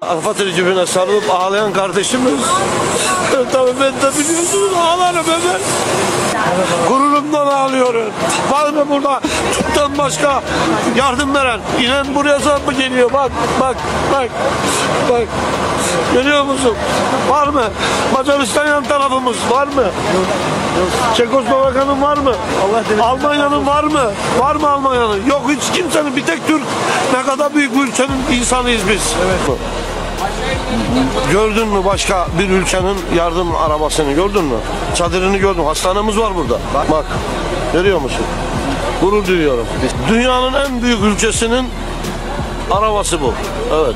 Afat cebine sarılıp ağlayan kardeşimiz. Tabii ben de biliyorsunuz ağlarım hemen. Gururumdan ağlıyorum. Var mı burada Türk'ten başka yardım veren? İnan buraya mı geliyor? Bak, bak, bak, bak. Görüyor musun? Var mı? Macaristan yan tarafımız var mı? Çekoslovakya'nın var mı? Almanya'nın var mı? Var mı Almanya'nın? Yok hiç kimsenin. Bir tek Türk. Ne kadar büyük bir ülkenin insanıyız biz. Evet. Gördün mü başka bir ülkenin yardım arabasını gördün mü? Çadırını gördüm. Hastanemiz var burada. Bak. Görüyor musun? Gurur duyuyorum. Dünyanın en büyük ülkesinin arabası bu. Evet.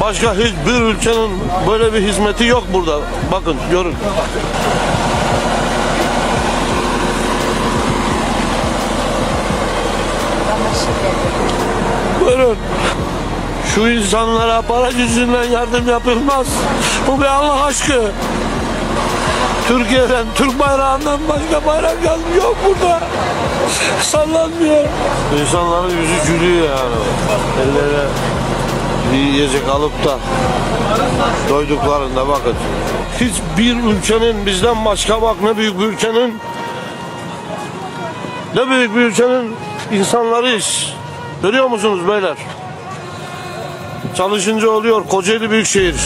Başka hiçbir ülkenin böyle bir hizmeti yok burada. Bakın görün. Buyurun. Şu insanlara para yüzünden yardım yapılmaz. Bu bir Allah aşkı. Türkiye'den, Türk bayrağından başka bayrak yok burada. Sallanmıyor. İnsanların yüzü gülüyor yani. Ellerine bir yiyecek alıp da doyduklarında bakın. Hiçbir ülkenin bizden başka bak ne büyük bir ülkenin ne büyük bir ülkenin insanlarıyız. Görüyor musunuz beyler? Çalışınca oluyor. Kocaeli Büyükşehir.